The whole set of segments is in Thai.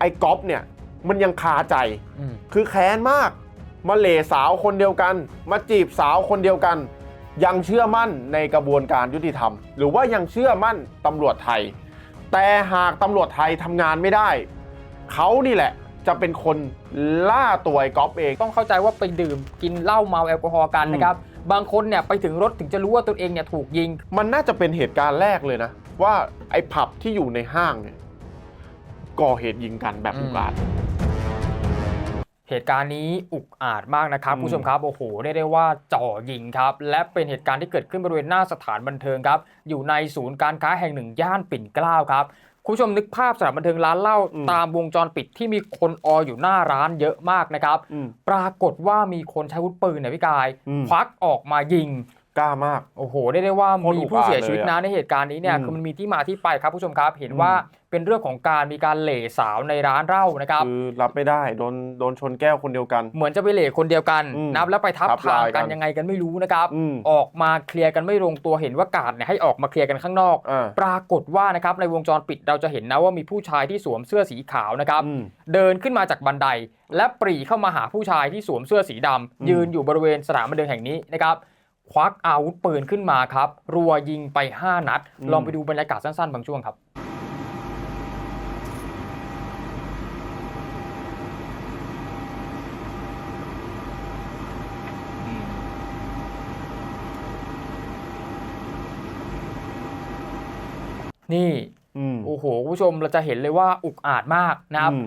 ไอ้ก๊อฟเนี่ยมันยังคาใจอืมคือแค้นมาก มาเหล่สาวคนเดียวกัน มาจีบสาวคนเดียวกัน ยังเชื่อมั่นในกระบวนการยุติธรรม หรือว่ายังเชื่อมั่นตำรวจไทย แต่หากตำรวจไทยทำงานไม่ได้ เขานี่แหละจะเป็นคนล่าตัวไอ้ก๊อฟเอง ต้องเข้าใจว่าไปดื่มกินเหล้าเมาแอลกอฮอล์กันอืมนะครับ บางคนเนี่ยไปถึงรถถึงจะรู้ว่าตัวเองเนี่ยถูกยิง มันน่าจะเป็นเหตุการณ์แรกเลยนะ ว่าไอ้ผับที่อยู่ในห้างเนี่ย ก่อเหตุยิงกันแบบอืมอุกอาจ เหตุการณ์นี้อุกอาจมากนะครับอืมผู้ชมครับโอ้โหเรียกได้ว่าจ่อยิงครับ และเป็นเหตุการณ์ที่เกิดขึ้นบริเวณหน้าสถานบันเทิงครับ อยู่ในศูนย์การค้าแห่งหนึ่งย่านปิ่นเกล้าครับคุณผู้ชมนึกภาพสถานบันเทิงร้านเหล้าอืมตามวงจรปิดที่มีคนอออยู่หน้าร้านเยอะมากนะครับอืมปรากฏว่ามีคนใช้อาวุธปืนเนี่ยพี่กายอืมควักออกมายิง กล้ามาก โอ้โหได้ได้ว่าโคตรมีอุกผู้อาจเสียชีวิตเลยอะนะในเหตุการณ์นี้เนี่ยอืมคือมันมีที่มาที่ไปครับผู้ชมครับ เห็นอืม ว่าเป็นเรื่องของการมีการเหล่สาวในร้านเหล้านะครับ คือรับไม่ได้โดนโดนชนแก้วคนเดียวกัน เหมือนจะไปเหล่คนเดียวกันอืมนะครับแล้วไปทับทับทางลายกักันน ยังไงกันไม่รู้นะครับ อืมออกมาเคลียร์กันไม่ลงตัวเห็นว่ากาดเนี่ยให้ออกมาเคลียร์กันข้างนอก อ่าปรากฏว่านะครับในวงจรปิดเราจะเห็นนะว่ามีผู้ชายที่สวมเสื้อสีขาวนะครับ อืม เดินขึ้นมาจากบันได และปรีเข้ามาหาผู้ชายที่สวมเสื้อสีดำอืมยืนอยู่บริเวณสถานบันเทิงแห่งนี้นะครับ ควักอาวุธปืนขึ้นมาครับ รัวยิงไป 5 นัด ลองไปดูบรรยากาศสั้นๆ บางช่วงครับนี่อืมโอ้โหคุณผู้ชมเราจะเห็นเลยว่าอุกอาจมากนะครับอืม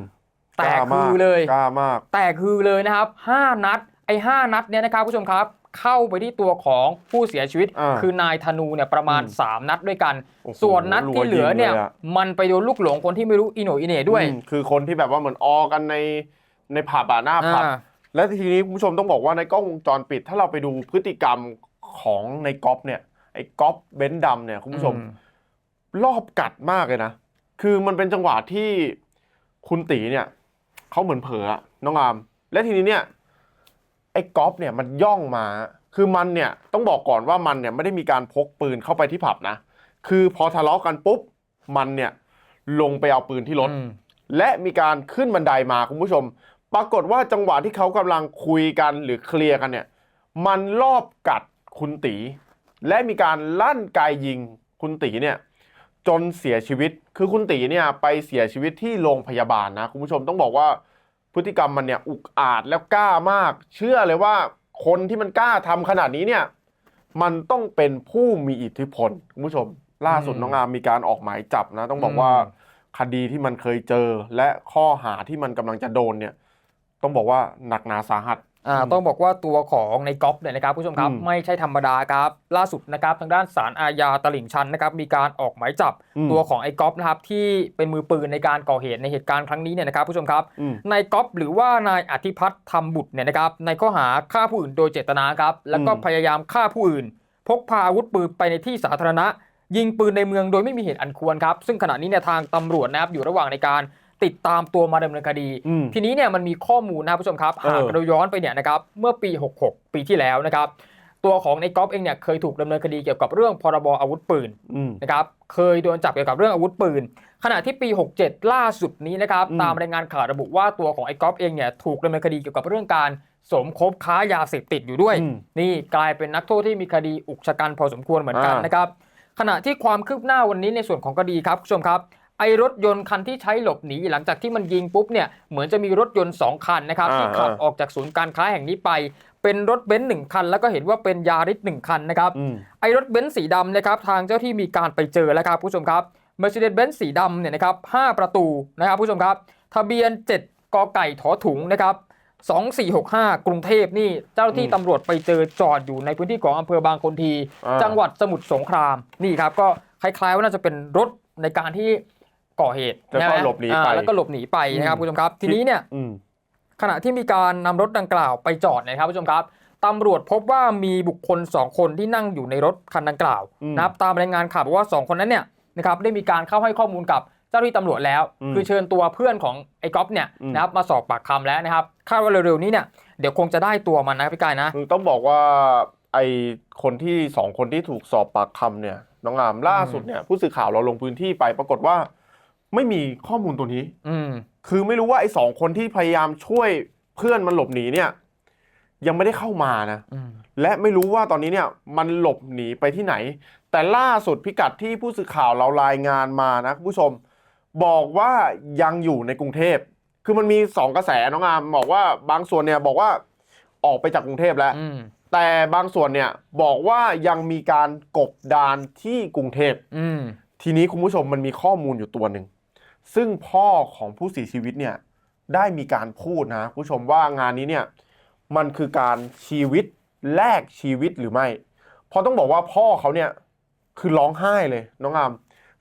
แตล้ากมาคือเลยกล้ามากแตกคือเลยนะครับ5นัด ไอ้5นัดเนี่ยนะครับผู้ชมครับ เข้าไปที่ตัวของผู้เสียชีวิต อ่าคือนายธนูเนี่ยประมาณ อืม3 นัดด้วยกัน โอ้โหส่วนนัดที่เหลือเนี่ย รัวยิงเลยอะ มันไปโดนลูกหลงคนที่ไม่รู้อีโหนอีเหน่ด้วย อืมคือคนที่แบบว่าเหมือนออกันในในผับอะหน้าผับ อ่า และทีนี้คุณผู้ชมต้องบอกว่าในกล้องวงจรปิด ถ้าเราไปดูพฤติกรรมของในก๊อฟเนี่ยไอ้ก๊อฟเบนซ์ดำเนี่ยคุณผู้ชม อืรอบกัดมากเลยนะ คือมันเป็นจังหวะที่คุณตีเนี่ย เขาเหมือนเผลออะน้องอาม และทีนี้เนี่ย ไอ้ก๊อฟเนี่ยมันย่องมา คือมันเนี่ยต้องบอกก่อนว่ามันเนี่ยไม่ได้มีการพกปืนเข้าไปที่ผับนะ คือพอทะเลาะกันปุ๊บ มันเนี่ยลงไปเอาปืนที่รถอืมและมีการขึ้นบันไดมาคุณผู้ชม ปรากฏว่าจังหวะที่เขากำลังคุยกันหรือเคลียร์กันเนี่ย มันรอบกัดคุณตี และมีการลั่นไกยิงคุณตีเนี่ยจนเสียชีวิต คือคุณตีเนี่ยไปเสียชีวิตที่โรงพยาบาลนะคุณผู้ชมต้องบอกว่า พฤติกรรมมันเนี่ยอุกอาจแล้วกล้ามาก เชื่อเลยว่าคนที่มันกล้าทำขนาดนี้เนี่ย มันต้องเป็นผู้มีอิทธิพลคุณผู้ชม ล่าสุดอืมน้องอามมีการออกหมายจับนะ ต้องบอกว่าอืมคดีที่มันเคยเจอและข้อหาที่มันกำลังจะโดนเนี่ย ต้องบอกว่าหนักหนาสาหัส อ่าต้องบอกว่าตัวของในก๊อฟเนี่ยนะครับผู้ชมครับอืมไม่ใช่ธรรมดาครับ ล่าสุดนะครับทางด้านศาลอาญาตลิ่งชันนะครับมีการออกหมายจับอืมตัวของไอ้ก๊อฟนะครับที่เป็นมือปืนในการก่อเหตุในเหตุการณ์ครั้งนี้เนี่ยนะครับผู้ชมครับอืมนายก๊อฟหรือว่านายอธิพัฒน์ธรรมบุตรเนี่ยนะครับในข้อหาฆ่าผู้อื่นโดยเจตนาครับแล้วก็อืมพยายามฆ่าผู้อื่น พกพาอาวุธปืนไปในที่สาธารณะ ยิงปืนในเมืองโดยไม่มีเหตุอันควรครับซึ่งขณะนี้เนี่ยทางตำรวจนะครับอยู่ระหว่างในการ ติดตามตัวมาดำเนินคดีอืมทีนี้เนี่ยมันมีข้อมูลนะครับผู้ชมครับเออหากเราย้อนไปเนี่ยนะครับเมื่อปี 66 ปีที่แล้วนะครับ ตัวของในก๊อฟเองเนี่ยเคยถูกดำเนินคดีเกี่ยวกับเรื่องพรบอาวุธปืนอืมนะครับเคยโดนจับเกี่ยวกับเรื่องอาวุธปืน ขณะที่ปี 67 ล่าสุดนี้นะครับอืมตามรายงานข่าวระบุว่าตัวของไอ้ก๊อฟเองเนี่ยถูกดำเนินคดีเกี่ยวกับเรื่องการสมคบค้ายาเสพติดอยู่ด้วยอืมนี่กลายเป็นนักโทษที่มีคดีอุกชะกันพอสมควรเหมือนกันอ่านนะครับขณะที่ความคืบหน้าวันนี้ในส่วนของคดีครับคุณผู้ชมครับ ไอรถยนต์คันที่ใช้หลบหนีหลังจากที่มันยิงปุ๊บเนี่ยเหมือนจะมีรถยนต์ 2 คันนะครับอ่าที่ขับอ่าออกจากศูนย์การค้าแห่งนี้ไป เป็นรถเบนซ์หนึ่งคัน แล้วก็เห็นว่าเป็นยาริสหนึ่งคันนะครับอืมไอรถเบนซ์สีดำนะครับทางเจ้าที่มีการไปเจอแล้วครับผู้ชมครับ Mercedes-Benz สีดำเนี่ยนะครับ5ประตูนะครับผู้ชมครับ ทะเบียน 7กไก่ถอถุงนะครับ2465 กรุงเทพนี่เจ้าหน้าที่อืมตำรวจไปเจอจอดอยู่ในพื้นที่ของอำเภอบางคนทีอ่าจังหวัดสมุทรสงครามนี่ครับก็คล้ายๆว่าน่าจะเป็นรถในการที่ ก่อเหตุแล้วก็ใช่ไมหลบหนีไป อ่าแล้วก็หลบหนีไปนะครับอืมผู้ชมครับ ทีนี้เนี่ย อืม ขณะที่มีการนำรถดังกล่าวไปจอดนะครับผู้ชมครับตำรวจพบว่ามีบุคคล 2 คนที่นั่งอยู่ในรถคันดังกล่าวอืมนะครับตามรายงานข่าวบอกว่า 2 คนนั้นเนี่ยนะครับได้มีการเข้าให้ข้อมูลกับเจ้าหน้าที่ตำรวจแล้ว อืมคือเชิญตัวเพื่อนของไอ้ก๊อฟเนี่ยอืม นะครับมาสอบปากคำแล้วนะครับคาดว่าเร็วๆนี้เนี่ยเดี๋ยวคงจะได้ตัวมันนะพี่กายนะ คือต้องบอกว่าไอคนที่สองคนที่ถูกสอบปากคำเนี่ย น้องอามล่าสุดเนี่ยผู้สื่อข่าวเราลงพื้นที่ไปปรากฏว่า ไม่มีข้อมูลตัวนี้ อืม คือไม่รู้ว่าไอ้สองคนที่พยายามช่วยเพื่อนมันหลบหนีเนี่ย ยังไม่ได้เข้ามานะ อืม และไม่รู้ว่าตอนนี้เนี่ยมันหลบหนีไปที่ไหน แต่ล่าสุดพิกัดที่ผู้สื่อข่าวเรารายงานมานะคุณผู้ชม บอกว่ายังอยู่ในกรุงเทพ คือมันมีสองกระแสน้องอามบอกว่าบางส่วนเนี่ยบอกว่าออกไปจากกรุงเทพแล้ว อืม แต่บางส่วนเนี่ยบอกว่ายังมีการกบดานที่กรุงเทพ อืม ทีนี้คุณผู้ชมมันมีข้อมูลอยู่ตัวหนึ่ง ซึ่งพ่อของผู้เสียชีวิตเนี่ยได้มีการพูดนะคุณผู้ชมว่างานนี้เนี่ยมันคือการชีวิตแลกชีวิตหรือไม่ เพราะต้องบอกว่าพ่อเขาเนี่ยคือร้องไห้เลยน้องอาม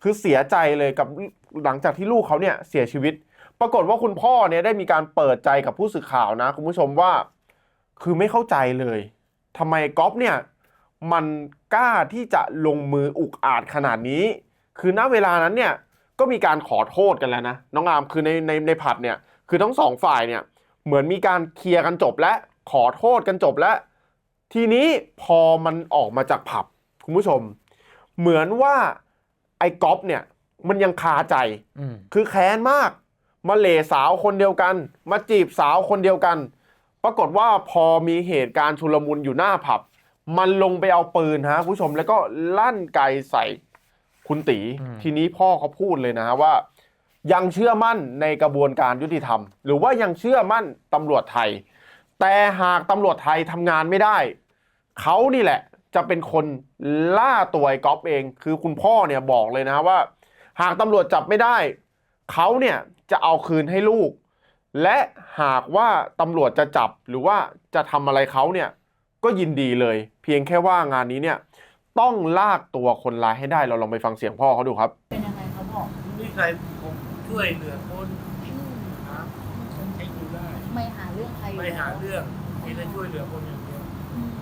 คือเสียใจเลยกับหลังจากที่ลูกเขาเนี่ยเสียชีวิต ปรากฏว่าคุณพ่อเนี่ยได้มีการเปิดใจกับผู้สื่อข่าวนะคุณผู้ชมว่า คือไม่เข้าใจเลยทำไมก๊อฟเนี่ยมันกล้าที่จะลงมืออุกอาจขนาดนี้ คือณเวลานั้นเนี่ย ก็มีการขอโทษกันแล้วนะน้องอามคือในในในผัดเนี่ยคือทั้งสองฝ่ายเนี่ยเหมือนมีการเคลียร์กันจบและขอโทษกันจบแล้วทีนี้พอมันออกมาจากผับคุณผู้ชม เหมือนว่าไอ้ก๊อฟเนี่ยมันยังคาใจอืมคือแค้นมาก มาเหล่สาวคนเดียวกัน มาจีบสาวคนเดียวกัน ปรากฏว่าพอมีเหตุการณ์ชุลมุนอยู่หน้าผับ มันลงไปเอาปืนฮะคุณผู้ชมแล้วก็ลั่นไกใส่ คุณตีทีนี้พ่อเขาพูดเลยนะฮะว่า ยังเชื่อมั่นในกระบวนการยุติธรรม หรือว่ายังเชื่อมั่นตำรวจไทย แต่หากตำรวจไทยทำงานไม่ได้เขานี่แหละจะเป็นคนล่าตัวไอ้ก๊อฟเอง คือคุณพ่อเนี่ยบอกเลยนะว่า หากตำรวจจับไม่ได้เขาเนี่ยจะเอาคืนให้ลูก และหากว่าตำรวจจะจับหรือว่าจะทำอะไรเขาเนี่ยก็ยินดีเลย เพียงแค่ว่างานนี้เนี่ย ต้องลากตัวคนร้ายให้ได้เราลองไปฟังเสียงพ่อเขาดูครับ เป็นยังไงเขาบอกนี่ใครผมช่วยเหลือคนอืมนะฉันใช้อยู่ได้ ไม่หาเรื่องใครอยู่ไม่หาแล้วเรื่องมีแต่ช่วยเหลือคนอย่างเดียวอืม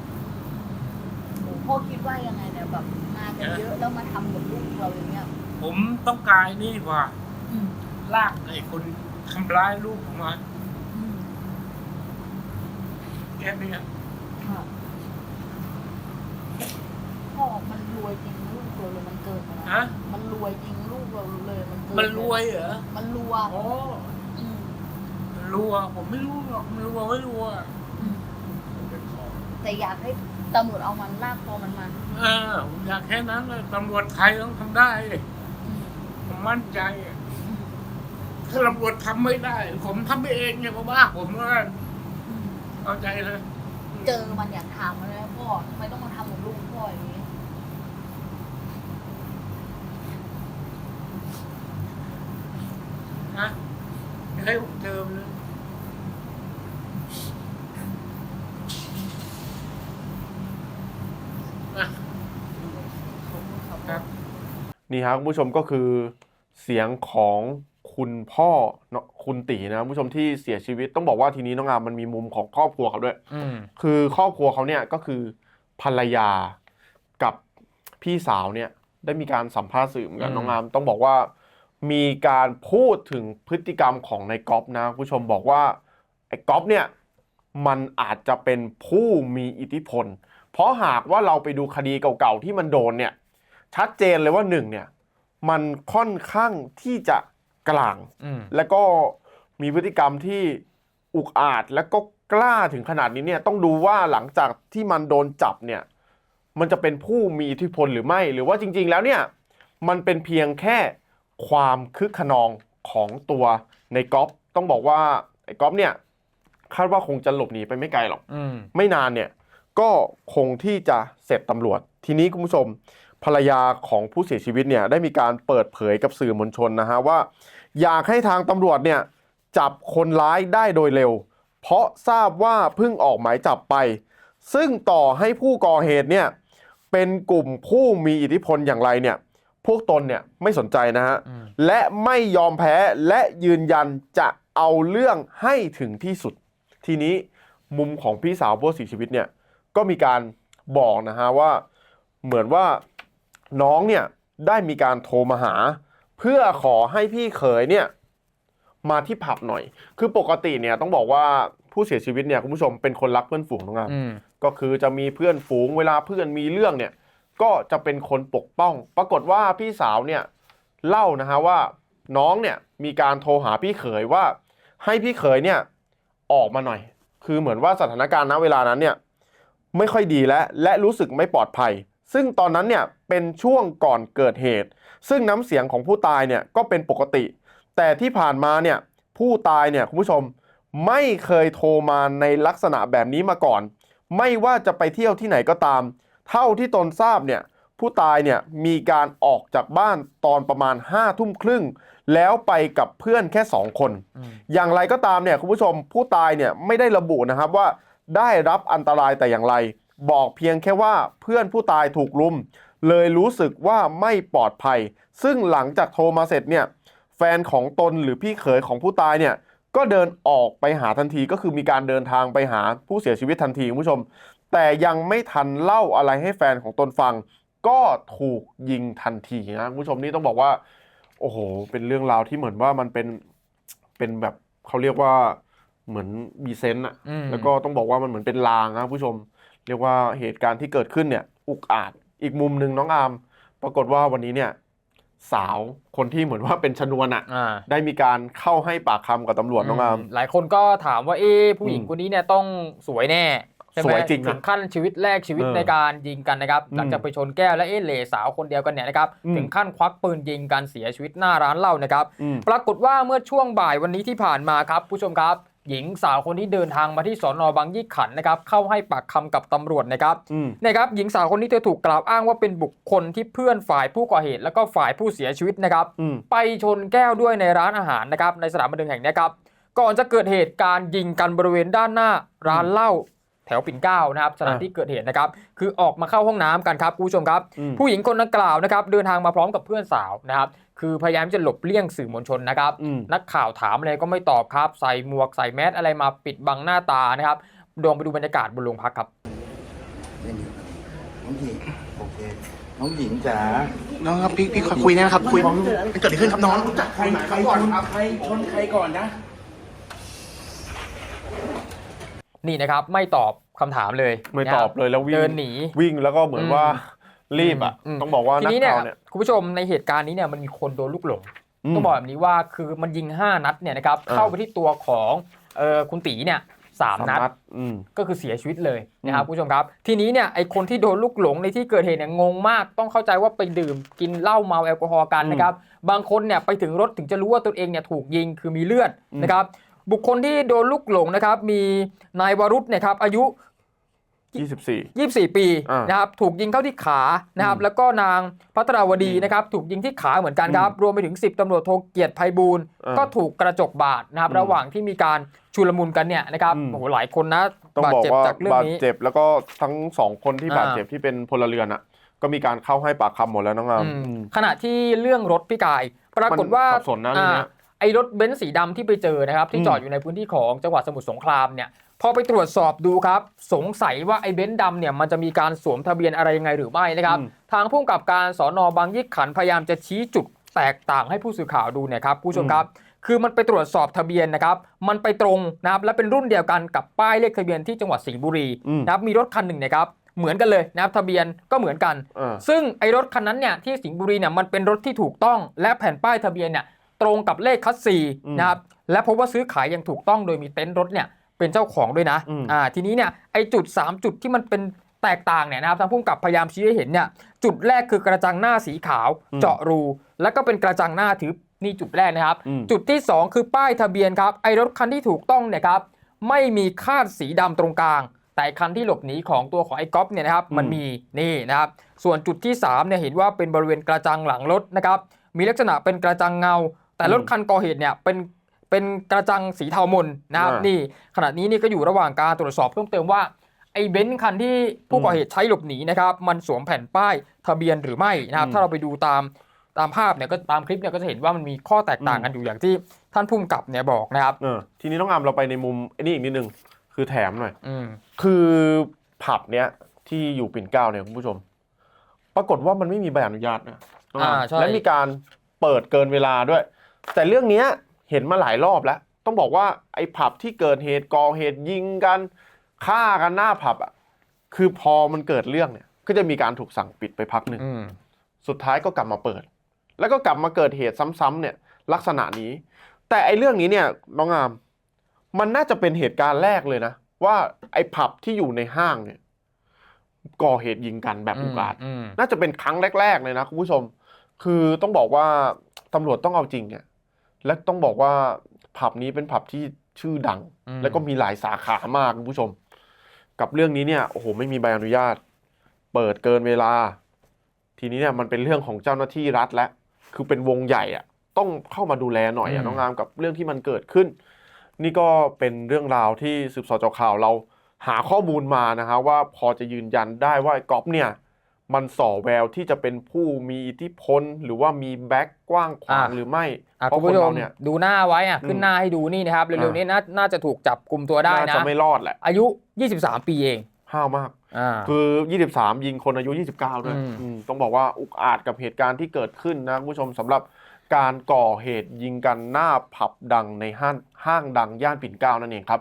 โอ้พ่อคิดว่ายังไงเนี่ยแบบมากันเยอะแล้วมาทำกับลูกเราอย่างเงี้ยผมต้องการนี่ว่าอืมลากไอ้คนทำร้ายลูกผมมาอืมแค่เนี้ยค่ะพ่อมันรวยจริงลูกเราเลยมันเกินไป ฮะ มันรวยจริงลูกเราเลยมันเกินมันรวยเหรอมันรวยอ๋ออืมมันรัวผมไม่รู้หรอกมันรัวไม่รัวอืมแต่อยากให้ตำรวจเอามันลากคอมันมาเออผมอยากแค่นั้นเลยตำรวจไทยต้องทำได้อืมผมมั่นใจ อืมถ้าตำรวจทำไม่ได้ ผมทำไปเองเนี่ยก็บ้าผมแล้วกันอืม เข้าใจเลย เจอมันอยากถามมันเลยพ่อทำไมต้องมาทำกับลูกพ่ออย่างนี้ นะอย่า ให้ผมเจอมันเลยนะครับนี่ครับคุณผู้ชมก็คือเสียงของคุณพ่อเนาะคุณตีนะคุณผู้ชมที่เสียชีวิตต้องบอกว่าทีนี้น้องอามมันมีมุมของครอบครัวเขาด้วยอืมคือครอบครัวเขาเนี่ยก็คือภรรยากับพี่สาวเนี่ยได้มีการสัมภาษณ์สื่อเหมือนกันอืมน้องอามต้องบอกว่า มีการพูดถึงพฤติกรรมของนายก๊อฟนะคุณผู้ชมบอกว่าไอ้ก๊อฟเนี่ยมันอาจจะเป็นผู้มีอิทธิพล เพราะหากว่าเราไปดูคดีเก่าๆที่มันโดนเนี่ยชัดเจนเลยว่าหนึ่งเนี่ยมันค่อนข้างที่จะกลางอืมแล้วก็มีพฤติกรรมที่อุกอาจและก็กล้าถึงขนาดนี้เนี่ยต้องดูว่าหลังจากที่มันโดนจับเนี่ยมันจะเป็นผู้มีอิทธิพลหรือไม่ หรือว่าจริง ๆ แล้วเนี่ยมันเป็นเพียงแค่ ความคึกขนองของตัวในก๊อฟต้องบอกว่าไอ้ก๊อฟเนี่ยคาดว่าคงจะหลบหนีไปไม่ไกลหรอกอืมไม่นานเนี่ย ก็คงที่จะเสร็จตำรวจ ทีนี้คุณผู้ชม ภรรยาของผู้เสียชีวิตเนี่ยได้มีการเปิดเผยกับสื่อมวลชนนะฮะว่า อยากให้ทางตำรวจเนี่ยจับคนร้ายได้โดยเร็ว เพราะทราบว่าเพิ่งออกหมายจับไป ซึ่งต่อให้ผู้ก่อเหตุเนี่ยเป็นกลุ่มผู้มีอิทธิพลอย่างไรเนี่ย พวกตนเนี่ยไม่สนใจนะฮะอืมและไม่ยอมแพ้และยืนยันจะเอาเรื่องให้ถึงที่สุด ทีนี้มุมของพี่สาวผู้เสียชีวิตเนี่ยก็มีการบอกนะฮะว่าเหมือนว่าน้องเนี่ยได้มีการโทรมาหา เพื่อขอให้พี่เขยเนี่ยมาที่ผับหน่อย คือปกติเนี่ยต้องบอกว่าผู้เสียชีวิตเนี่ยคุณผู้ชมเป็นคนรักเพื่อนฝูงน้องงามอืมก็คือจะมีเพื่อนฝูงเวลาเพื่อนมีเรื่องเนี่ย ก็จะเป็นคนปกป้อง ปรากฏว่าพี่สาวเนี่ยเล่านะฮะว่าน้องเนี่ยมีการโทรหาพี่เขยว่า ให้พี่เขยเนี่ยออกมาหน่อย คือเหมือนว่าสถานการณ์ณเวลานั้นเนี่ยไม่ค่อยดีแล้วและรู้สึกไม่ปลอดภัย ซึ่งตอนนั้นเนี่ยเป็นช่วงก่อนเกิดเหตุ ซึ่งน้ำเสียงของผู้ตายเนี่ยก็เป็นปกติ แต่ที่ผ่านมาเนี่ยผู้ตายเนี่ยคุณผู้ชมไม่เคยโทรมาในลักษณะแบบนี้มาก่อน ไม่ว่าจะไปเที่ยวที่ไหนก็ตาม เท่าที่ตนทราบเนี่ยผู้ตายเนี่ยมีการออกจากบ้านตอนประมาณ5้าทุ่มครึ่ง แล้วไปกับเพื่อนแค่2คนอืมอย่างไรก็ตามเนี่ยคุณผู้ชมผู้ตายเนี่ยไม่ได้ระบุนะครับว่าได้รับอันตรายแต่อย่างไร บอกเพียงแค่ว่าเพื่อนผู้ตายถูกลุม เลยรู้สึกว่าไม่ปลอดภัย ซึ่งหลังจากโทรมาเสร็จเนี่ยแฟนของตนหรือพี่เขยของผู้ตายเนี่ยก็เดินออกไปหาทันทีก็คือมีการเดินทางไปหาผู้เสียชีวิตทันทีคุณผู้ชม แต่ยังไม่ทันเล่าอะไรให้แฟนของตนฟัง ก็ถูกยิงทันทีนะคุณผู้ชมนี่ต้องบอกว่า โอ้โห เป็นเรื่องราวที่เหมือนว่ามันเป็นเป็นแบบเขาเรียกว่าเหมือนมีเซนต์อะอืมแล้วก็ต้องบอกว่ามันเหมือนเป็นลางนะคุณผู้ชม เรียกว่าเหตุการณ์ที่เกิดขึ้นเนี่ย อุกอาจอีกมุมหนึ่งน้องอาร์มปรากฏว่าวันนี้เนี่ยสาวคนที่เหมือนว่าเป็นชนวนอะอ่าได้มีการเข้าให้ปากคำกับตำรวจน้องอาร์มหลายคนก็ถามว่าเอ๊ะผู้หญิงอืมคนนี้เนี่ยต้องสวยแน่ ใช่ไหมสวยจริงนะถึงขั้นชีวิตแรกชีวิตเออในการยิงกันนะครับอืมหลังจากไปชนแก้วและเอ๊ะเหล่สาวคนเดียวกันเนี่ยนะครับอืมถึงขั้นควักปืนยิงกันเสียชีวิตหน้าร้านเหล้านะครับอืมปรากฏว่าเมื่อช่วงบ่ายวันนี้ที่ผ่านมาครับผู้ชมครับหญิงสาวคนที่เดินทางมาที่สอนอบางยี่ขันธ์นะครับเข้าให้ปากคำกับตำรวจนะครับอืมนะครับหญิงสาวคนนี้เธอถูกกล่าวอ้างว่าเป็นบุคคลที่เพื่อนฝ่ายผู้ก่อเหตุ แล้วก็ฝ่ายผู้เสียชีวิตนะครับอืมไปชนแก้วด้วยในร้านอาหารนะครับในสถานบันเทิงแห่งนี้ครับก่อนจะเกิดเหตุการณ์ยิงกันบริเวณด้านหน้าร้านเหล้าแถวปิ่นเกล้านะครับสถานที่เกิดเหตุนะครับคือออกมาเข้าห้องน้ำกันครับคุณผู้ชมครับอืมผู้หญิงคนดังกล่าวนะครับเดินทางมาพร้อมกับเพื่อนสาวนะครับคือพยายามจะหลบเลี่ยงสื่อมวลชนนะครับอืมนักข่าวถามอะไรก็ไม่ตอบครับ ใส่หมวกใส่แมสอะไรมาปิดบังหน้าตานะครับลองไปดูบรรยากาศบนโรงพักครับเล่นอยู่น้องหญิงโอเคน้องหญิงจ๋าน้องครับพี่พี่ขอคุยได้ไหมครับคุยมันเกิดอะไรขึ้นครับน้องใครใครก่อนครับใครชนใครก่อนนะ นี่นะครับไม่ตอบคำถามเลยไม่ตอบเลยแล้ววิ่งเดินหนีวิ่งแล้วก็เหมือนว่ารีบอะอืมต้องบอกว่าทีนักนี้เนี่ยข่าวเนี่ยคุณผู้ชมในเหตุการณ์นี้เนี่ยมันมีคนโดนลูกหลงมต้องบอกแบบนี้ว่าคือมันยิง 5 นัดเนี่ยนะครับอ่าเข้าไปที่ตัวของเออคุณตีเนี่ยสามสามนัดนัดอืมก็คือเสียชีวิตเลยนะครับอืมคุณผู้ชมครับ ทีนี้เนี่ยไอคนที่โดนลูกหลงในที่เกิดเหตุเนี่ยงงมากต้องเข้าใจว่าไปดื่มกินเหล้าเมาแอลกอฮอล์กันนะครับบางคนเนี่ยไปถึงรถถึงจะรู้ว่าตนเองเนี่ยถูกยิงคือมีเลือดนะครับ บุคคลที่โดนลูกหลงนะครับ มีนายวรุษเนี่ยครับอายุ 24 24 ปีอ่านนะครับถูกยิงเข้าที่ขานะครับอืมแล้วก็นางพัทราวดีนะครับ ถูกยิงที่ขาเหมือนกันครับ รวมไปถึง 10ตำรวจโทเกียรติไพบูลย์อ่าก็ถูกกระจกบาดนะครับ อืมระหว่างที่มีการชุลมุนกันเนี่ยนะครับอืม โอ้โหหลายคนนะต้องบาดบอกเจ็บว่าจากเรื่องบาดนี้ เจ็บแล้วก็ทั้งสองคนที่อ่า บาดเจ็บที่เป็นพลเรือนอะ ก็มีการเข้าให้ปากคำหมดแล้วน้องอามอืมอืมขณะที่เรื่องรถพี่กาย ปรากฏว่า มันสับสนนะเรื่องเนี้ยอ่า ไอ้รถเบนซ์สีดำที่ไปเจอนะครับ ที่อืมจอดอยู่ในพื้นที่ของจังหวัดสมุทรสงครามเนี่ยพอไปตรวจสอบดูครับ สงสัยว่าไอ้เบนซ์ดำเนี่ยมันจะมีการสวมทะเบียนอะไรยังไงหรือไม่นะครับอืมทางผู้กำกับการสอนอบางยี่ขันธ์พยายามจะชี้จุดแตกต่างให้ผู้สื่อข่าวดูเนะครับผู้ชมครับ คือมันไปตรวจสอบทะเบียนนะครับ มันไปตรงนะครับและเป็นรุ่นเดียวกันกับป้ายเลขทะเบียนที่จังหวัดสิงห์บุรีอืมนะครับมีรถคันหนึ่งนะครับเหมือนกันเลยนะครับทะเบียนก็เหมือนกันอ่าซึ่งไอ้รถคันนั้นเนี่ยที่สิงห์บุรีเนี่ยมันเป็นรถที่ถูกต้องและแผ่นป้ายทะเบียนเนี่ย ตรงกับเลขคัสซีอืมนะครับและพบว่าซื้อขายอย่างถูกต้องโดยมีเต็นท์รถเนี่ยเป็นเจ้าของด้วยนะอืมอ่าทีนี้เนี่ยไอ้จุด 3 จุดที่มันเป็นแตกต่างเนี่ยนะครับทางผู้กำกับพยายามชี้ให้เห็นเนี่ยจุดแรกคือกระจังหน้าสีขาวเจาะรู แล้วก็เป็นกระจังหน้าถือนี่จุดแรกนะครับอืมจุดที่ 2 คือป้ายทะเบียนครับไอ้รถคันที่ถูกต้องเนี่ยครับไม่มีคาดสีดำตรงกลาง แต่คันที่หลบหนีของตัวของไอ้ก๊อฟเนี่ยนะครับมันมีนี่นะครับส่วนจุดที่3เนี่ยเห็นว่าเป็นบริเวณกระจังหลังรถนะครับมีลักษณะเป็นกระจังเงา แต่รถอืมคันก่อเหตุเนี่ยเป็นเป็นกระจังสีเทามนนะครับอ่านี่ นี่ขณะนี้นี่ก็อยู่ระหว่างการตรวจสอบเพิ่มเติมว่าไอ้เบนซ์คันที่ผู้ก่อเหตุใช้หลบหนีนะครับมันสวมแผ่นป้ายทะเบียนหรือไม่นะครับอืมถ้าเราไปดูตามตามภาพเนี่ยก็ตามคลิปเนี่ยก็จะเห็นว่ามันมีข้อแตกต่างกันอยู่อย่างที่ท่านผู้กำกับเนี่ยบอกนะครับ เออทีนี้น้องอามเราไปในมุมไอ้นี่อีกนิดนึงคือแถมหน่อย อืม คือผับเนี้ยที่อยู่ปิ่นเกล้าเนี่ยคุณผู้ชม ปรากฏว่ามันไม่มีใบอนุญาตนะน้องอามอ่าใช่ และมีการเปิดเกินเวลาด้วย แต่เรื่องเนี้ยเห็นมาหลายรอบแล้ว ต้องบอกว่าไอ้ผับที่เกิดเหตุก่อเหตุยิงกันฆ่ากันหน้าผับอะคือพอมันเกิดเรื่องเนี่ย ก็จะมีการถูกสั่งปิดไปพักหนึ่งอืมสุดท้ายก็กลับมาเปิด แล้วก็กลับมาเกิดเหตุซ้ำๆเนี่ย ลักษณะนี้ แต่ไอ้เรื่องนี้เนี่ยน้องอาม มันน่าจะเป็นเหตุการณ์แรกเลยนะ ว่าไอ้ผับที่อยู่ในห้างเนี่ย ก่อเหตุยิงกันแบบอุกอาจอืมน่าจะเป็นครั้งแรก ๆ เลยนะคุณผู้ชม คือต้องบอกว่าตำรวจต้องเอาจริงเนี่ย และต้องบอกว่าผับนี้เป็นผับที่ชื่อดังอืมแล้วก็มีหลายสาขามากคุณผู้ชม กับเรื่องนี้เนี่ยโอ้โหไม่มีใบอนุญาต เปิดเกินเวลา ทีนี้เนี่ยมันเป็นเรื่องของเจ้าหน้าที่รัฐแล้วคือเป็นวงใหญ่อะต้องเข้ามาดูแลหน่อยอือะมน้องงามกับเรื่องที่มันเกิดขึ้น นี่ก็เป็นเรื่องราวที่สืบสวนเจาข่าวเราหาข้อมูลมานะฮะว่าพอจะยืนยันได้ว่าไอ้ก๊อฟเนี่ย มันส่อแววที่จะเป็นผู้มีอิทธิพล หรือว่ามีแบ็กกว้างขวางอะ หรือไม่ อะเพคุราะณคนผู้ชมเราเนี่ยดูหน้าไว้อะขึ้นอืมหน้าให้ดูนี่นะครับเร็วๆอ่านี้น่าน่าจะถูกจับกลุ่มตัวได้น่านะ จะไม่รอดแหละอายุ 23 ปีเองห้าวมาก อ่า คือ 23 ยิงคนอายุ 29ด้วยอืม อืมต้องบอกว่าอุกอาจกับเหตุการณ์ที่เกิดขึ้นนะคุณผู้ชมสำหรับการก่อเหตุยิงกันหน้าผับดังในห้างห้างดังย่านปิ่นเกล้านั่นเองครับ